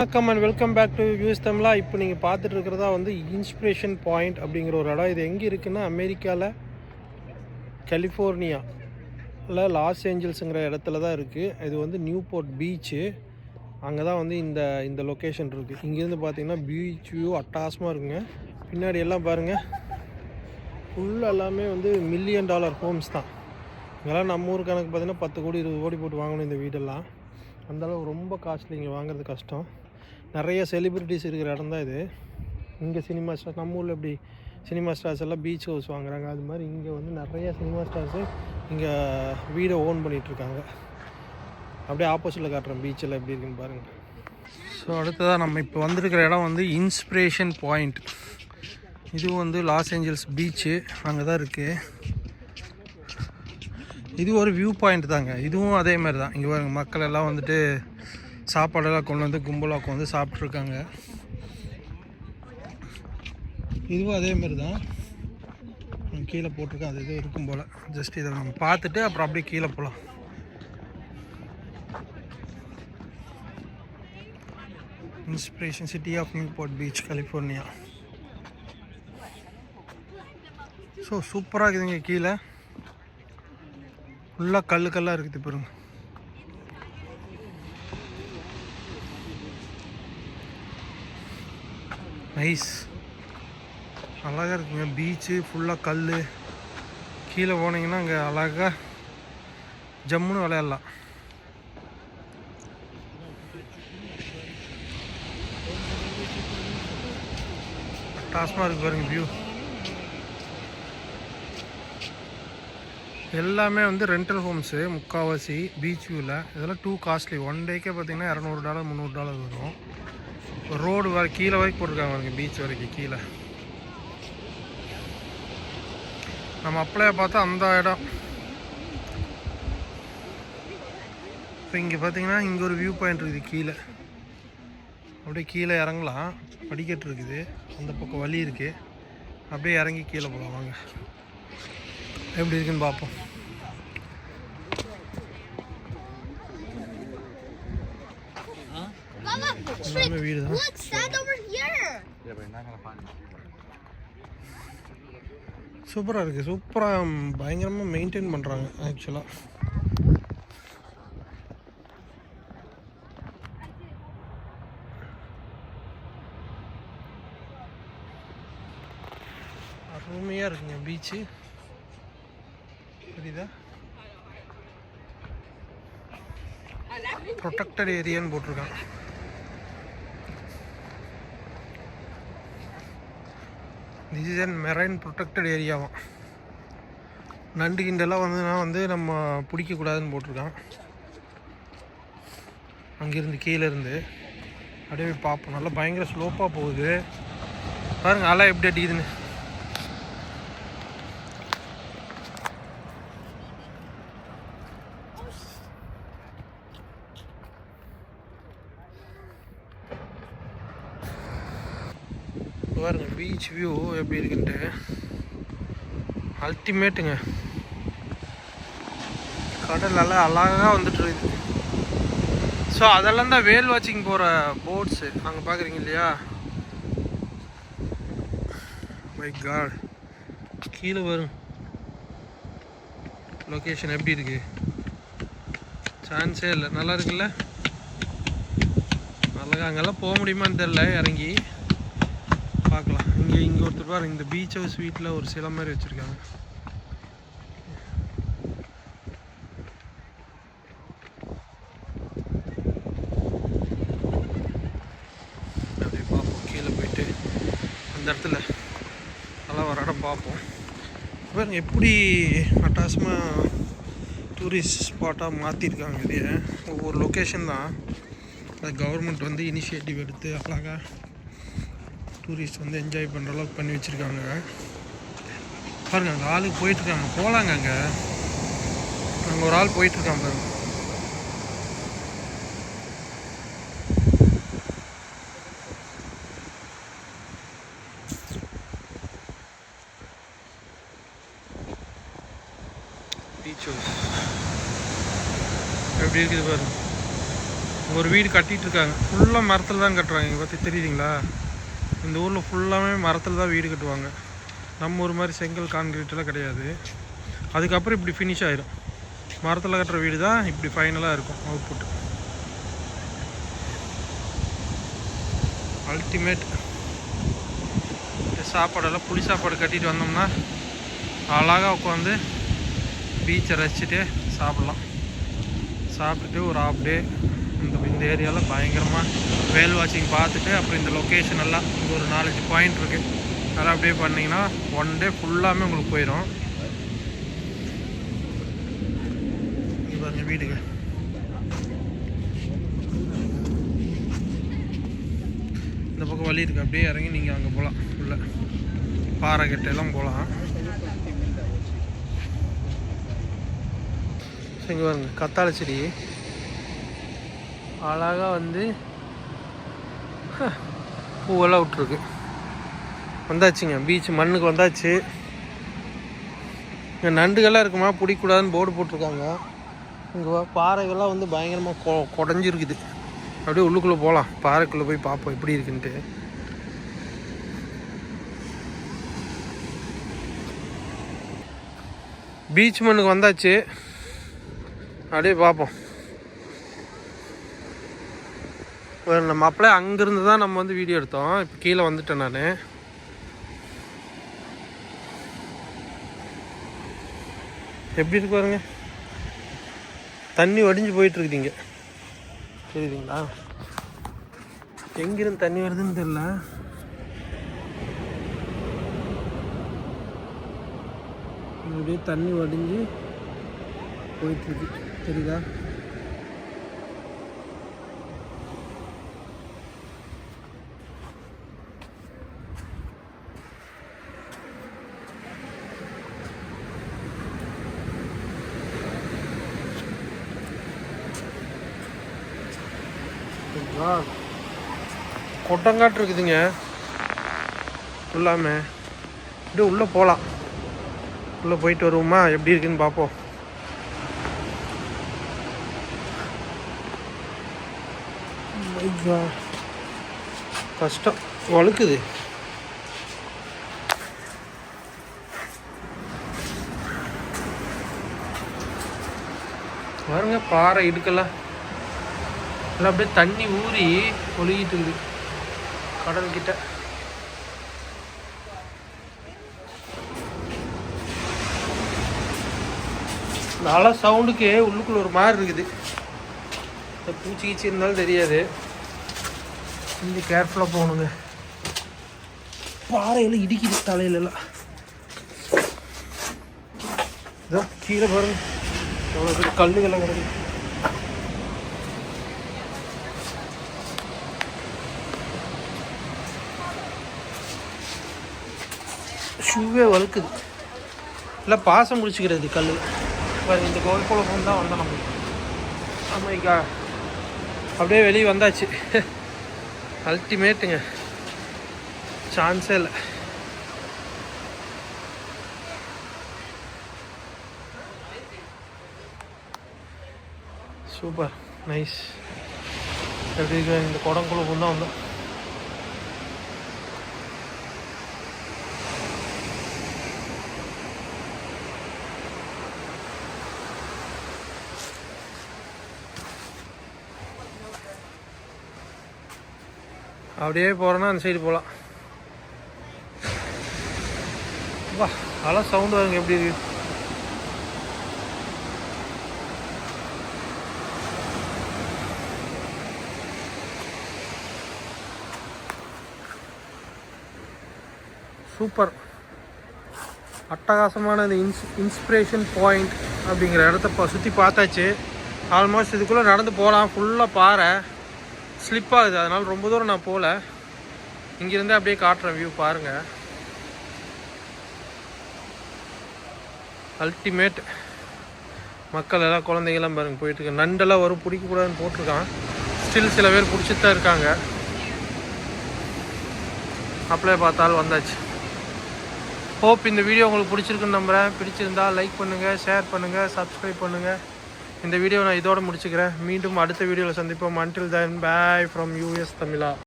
வணக்கம் and welcome back to views Tamizha. இப்போ நீங்கள் பார்த்துட்டு இருக்கிறதா வந்து இன்ஸ்பிரேஷன் பாயிண்ட் அப்படிங்கிற ஒரு இடம். இது எங்கே இருக்குன்னா அமெரிக்காவில் கலிஃபோர்னியா இல்லை லாஸ் ஏஞ்சல்ஸுங்கிற இடத்துல தான் இருக்குது இது வந்து நியூ போர்ட் பீச்சு. அங்கே தான் வந்து இந்த இந்த லொக்கேஷன் இருக்குது இங்கேருந்து பார்த்தீங்கன்னா பீச் வியூ அட்டாசமாக இருக்குங்க. பின்னாடி எல்லாம் பாருங்கள் ஃபுல் எல்லாமே வந்து மில்லியன் டாலர் ஹோம்ஸ் தான். இங்கெல்லாம் நம்ம ஊர் கணக்கு பார்த்தீங்கன்னா பத்து கோடி இருபது கோடி போட்டு வாங்கணும் இந்த வீடெல்லாம். அந்தளவு ரொம்ப காஸ்ட்லி இங்கே வாங்குறது கஷ்டம். நிறைய செலிப்ரிட்டிஸ் இருக்கிற இடம் தான் இது. இங்கே சினிமா ஸ்டார் நம்ம ஊரில் எப்படி சினிமா ஸ்டார்ஸ் எல்லாம் பீச் ஹவுஸ் வாங்குறாங்க அது மாதிரி இங்கே வந்து நிறைய சினிமா ஸ்டார்ஸு இங்கே வீடை ஓன் பண்ணிகிட்ருக்காங்க அப்படியே ஆப்போசிட்டில் காட்டுறேன் பீச்சில் எப்படி இருக்குன்னு பாருங்கள் ஸோ அடுத்ததாக நம்ம இப்போ வந்திருக்கிற இடம் வந்து இன்ஸ்பிரேஷன் பாயிண்ட் இதுவும் வந்து லாஸ் ஏஞ்சல்ஸ் பீச்சு அங்கே தான் இருக்குது இது ஒரு வியூ பாயிண்ட் தாங்க. இதுவும் அதே மாதிரி தான். இங்கே பாருங்கள் மக்கள் எல்லாம் வந்துட்டு சாப்பாடெல்லாம் கொண்டு வந்து கும்பலாக உட்காந்து வந்து சாப்பிட்ருக்காங்க. இதுவும் அதே மாதிரி தான். கீழே போட்டிருக்கேன் அது இது இருக்கும் போல். ஜஸ்ட் இதை நம்ம பார்த்துட்டு அப்புறம் அப்படியே கீழே போகலாம் inspiration city of Newport Beach California so சூப்பராக இருக்குதுங்க கீழே. ஃபுல்லாக கல் கல்லாக இருக்குது பாருங்கள் நைஸ் அழகாக இருக்குங்க. பீச்சு ஃபுல்லாக கல் கீழே போனீங்கன்னா அங்கே அழகாக ஜம்முன்னு விளையாடலாம். டாஸ்மாக இருக்கு பாருங்க வியூ எல்லாமே வந்து ரெண்டல் ஹோம்ஸு முக்கால்வாசி பீச் வியூவில் இதெல்லாம் டூ காஸ்ட்லி ஒன் டேக்கே பார்த்தீங்கன்னா இரநூறு டாலர் முந்நூறு டாலர் வரும். ரோடு வர கீழே வரைக்கும் போட்டிருக்காங்க பாருங்க பீச் வரைக்கும் கீழே. நம்ம அப்படியே பார்த்தா அந்த இடம். இப்போ இங்கே பார்த்தீங்கன்னா இங்கே ஒரு வியூ பாயிண்ட் இருக்குது கீழே. அப்படியே கீழே இறங்கலாம். படிக்கட்டு இருக்குது. அந்த பக்கம் வழி இருக்குது அப்படியே இறங்கி கீழே போகலாம் வாங்க. எப்படி இருக்குன்னு பார்ப்போம். வீடு தான் Look, stand over here. சூப்பராக இருக்குது சூப்பராக பயங்கரமாக மெயின்டைன் பண்ணுறாங்க ஆக்சுவலாக அருமையாக இருக்குங்க பீச்சு புரியுதா? ப்ரொடெக்டட் ஏரியான்னு போட்டிருக்காங்க. This is and marine protected ஏரியாவும் நண்டு கிண்டெல்லாம் வந்துன்னா வந்து நம்ம பிடிக்கக்கூடாதுன்னு போட்டிருக்கான். அங்கேருந்து கீழேருந்து அப்படியே போய் பார்ப்போம். நல்லா பயங்கர ஸ்லோப்பாக போகுது. பாருங்க அலை எப்படி அடிக்குதுன்னு. பாருங்க பீச் வியூ எப்படி இருக்குன்ட்டு. அல்டிமேட்டுங்க கடல் நல்லா அழகாக வந்துட்டு இருக்குது. ஸோ அதெல்லாம் தான் வேல் வாட்சிங் போகிற போட்ஸு அங்கே பார்க்குறீங்க இல்லையா? மை காட் கீழே வரும் லொக்கேஷன் எப்படி இருக்கு? சான்ஸே இல்லை. நல்லா இருக்குல்ல? நல்லா அங்கெல்லாம் போக முடியுமான்னு தெரில இறங்கி. பார்க்கலாம். இங்கே இங்கே ஒருத்தர் பாருங்க இந்த பீச் ஹவுஸ் வீட்டில் ஒரு சிலை மாதிரி வச்சுருக்காங்க. அப்படியே பார்ப்போம். கீழே போயிட்டு அந்த இடத்துல நல்லா ஒரு இடம் பார்ப்போம். பாருங்க எப்படி அட்டாசமாக டூரிஸ்ட் ஸ்பாட்டாக மாற்றிருக்காங்க இதே ஒவ்வொரு லொக்கேஷன் தான். அது கவர்மெண்ட் வந்து இனிஷியேட்டிவ் எடுத்து அழகாக டூரிஸ்ட் வந்து என்ஜாய் பண்ணுற அளவுக்கு பண்ணி வச்சுருக்காங்க. பாருங்க அங்கே ஆளுக்கு போயிட்டுருக்காங்க. போகலாங்க அங்கே. அங்கே ஒரு ஆள் போயிட்டுருக்கான் பாருங்க. எப்படி இருக்குது பாருங்க. ஒரு வீடு கட்டிட்டு இருக்காங்க ஃபுல்லாக மரத்தில் தான் கட்டுறாங்க. இங்கே பற்றி தெரியுதுங்களா? இந்த ஊரில் ஃபுல்லாமே மரத்தில் தான் வீடு கட்டுவாங்க. நம்ம ஊர் மாதிரி செங்கல் கான்கிரீட்டெலாம் கிடையாது. அதுக்கப்புறம் இப்படி ஃபினிஷ் ஆயிரும். மரத்தில் கட்டுற வீடு தான் இப்படி ஃபைனலாக இருக்கும் அவுட்புட் அல்டிமேட் சாப்பாடெல்லாம் புளி சாப்பாடு கட்டிட்டு வந்தோம்னா அழகாக உட்காந்து பீச்சை ரசிச்சுட்டு சாப்பிட்லாம். சாப்பிட்டுட்டு ஒரு ஹாஃப் டே இந்த இந்த ஏரியாவில் பயங்கரமாக வேல் வாட்சிங் பார்த்துட்டு அப்புறம் இந்த லொக்கேஷன் எல்லாம் இங்கே ஒரு நாலஞ்சு பாயிண்ட் இருக்குது அதெல்லாம் அப்படியே பண்ணிங்கன்னா ஒன் டே ஃபுல்லாமே உங்களுக்கு போயிடும். இங்க வீடுங்க இந்த பக்கம் வழி இருக்குது அப்படியே இறங்கி நீங்கள் அங்கே போகலாம் உள்ள பாறை எல்லாம் போகலாம் இங்கே பாருங்க கத்தாழை செடி. அழகாக வந்து பூவெல்லாம் விட்ருக்கு வந்தாச்சுங்க பீச் மண்ணுக்கு வந்தாச்சு. இங்கே நண்டுகள்லாம் இருக்குமா? பிடிக்கூடாதுன்னு போர்டு போட்டிருக்காங்க. இங்கே பாறைகள்லாம் வந்து பயங்கரமாக கொ குடஞ்சிருக்குது. அப்படியே உள்ளுக்குள்ளே போகலாம் பாறைக்குள்ளே போய் பார்ப்போம் எப்படி இருக்குன்ட்டு. பீச் மண்ணுக்கு வந்தாச்சு. அப்படியே பார்ப்போம் ஒரு நம்ம அப்படியே அங்கேருந்து தான் நம்ம வந்து வீடியோ எடுத்தோம். இப்போ கீழே வந்துட்டேன் நான். எப்படி இருக்கு பாருங்க? தண்ணி வடிஞ்சு போயிட்டுருக்குதுங்க தெரியுதுங்களா எங்கிருந்து தண்ணி வருதுன்னு தெரியல. அப்படியே தண்ணி வடிஞ்சு போயிட்டுருக்கு. தெரியுதா? பார்த்தீங்களா கொட்டங்காட்டு இருக்குதுங்க. ஃபுல்லாமே இப்படி உள்ளே போகலாம் உள்ளே போயிட்டு வருவோமா? எப்படி இருக்குன்னு பார்ப்போம். Oh கஷ்டம். வழுக்குது. பாருங்க பாறை இடுக்கெல்லாம். எல்லாம் அப்படியே தண்ணி ஊறி ஒழுகிட்டு இருக்குது. கடல் கிட்ட சவுண்டுக்கு உள்ளுக்குள்ள ஒரு மாதிரி இருக்குது. இந்த பூச்சி கீச்சி இருந்தாலும் தெரியாது. கொஞ்சம் கேர்ஃபுல்லாக போகணுங்க. பாறையில் இடிக்குது தலையிலலாம். இதான் கீழே பாருங்க. எவ்வளோ கல்லுகள்லாம் கிடக்குது ஷூவே வழுக்குது. இல்லை பாசம் முடிச்சுக்கிறது கல் இப்போ இந்த கோல் குழப்பம் தான் வந்தோம் நம்ம. ஆமாய்க்கா அப்படியே வெளியே வந்தாச்சு. அல்டிமேட்டுங்க சான்ஸே இல்லை. சூப்பர் நைஸ் எப்படி இருக்கு? இந்த குடங்குள்ள தான் வந்தோம். அப்படியே போகிறோன்னா அந்த சைடு போகலாம் வா அலை சவுண்டு வருங்க எப்படி இருக்கு? சூப்பர் அட்டகாசமான இந்த இன்ஸ் இன்ஸ்பிரேஷன் பாயிண்ட் அப்படிங்கிற இடத்த சுற்றி பார்த்தாச்சு. ஆல்மோஸ்ட் இதுக்குள்ளே நடந்து போகலாம் ஃபுல்லாக பாறை. ஸ்லிப் ஆகுது. அதனால் ரொம்ப தூரம் நான் போகல. இங்கேருந்தே அப்படியே காட்டுறேன் வியூ பாருங்கள் அல்டிமேட் மக்கள் எல்லாம் குழந்தைங்களாம் பாருங்க போயிட்டு இருக்கு நண்டெல்லாம் வரும் பிடிக்கக்கூடாதுன்னு போட்டிருக்கான். ஸ்டில் சில பேர் பிடிச்சிட்டு தான் இருக்காங்க. அப்படியே பார்த்தாலும் வந்தாச்சு. ஹோப் இந்த வீடியோ உங்களுக்கு பிடிச்சிருக்குன்னு நம்புகிறேன் பிடிச்சிருந்தா லைக் பண்ணுங்கள் ஷேர் பண்ணுங்கள் சப்ஸ்கிரைப் பண்ணுங்கள் இந்த வீடியோ நான் இதோட முடிச்சுக்கிறேன். மீண்டும் அடுத்த வீடியோவில் சந்திப்போம். Until then bye from US Tamizha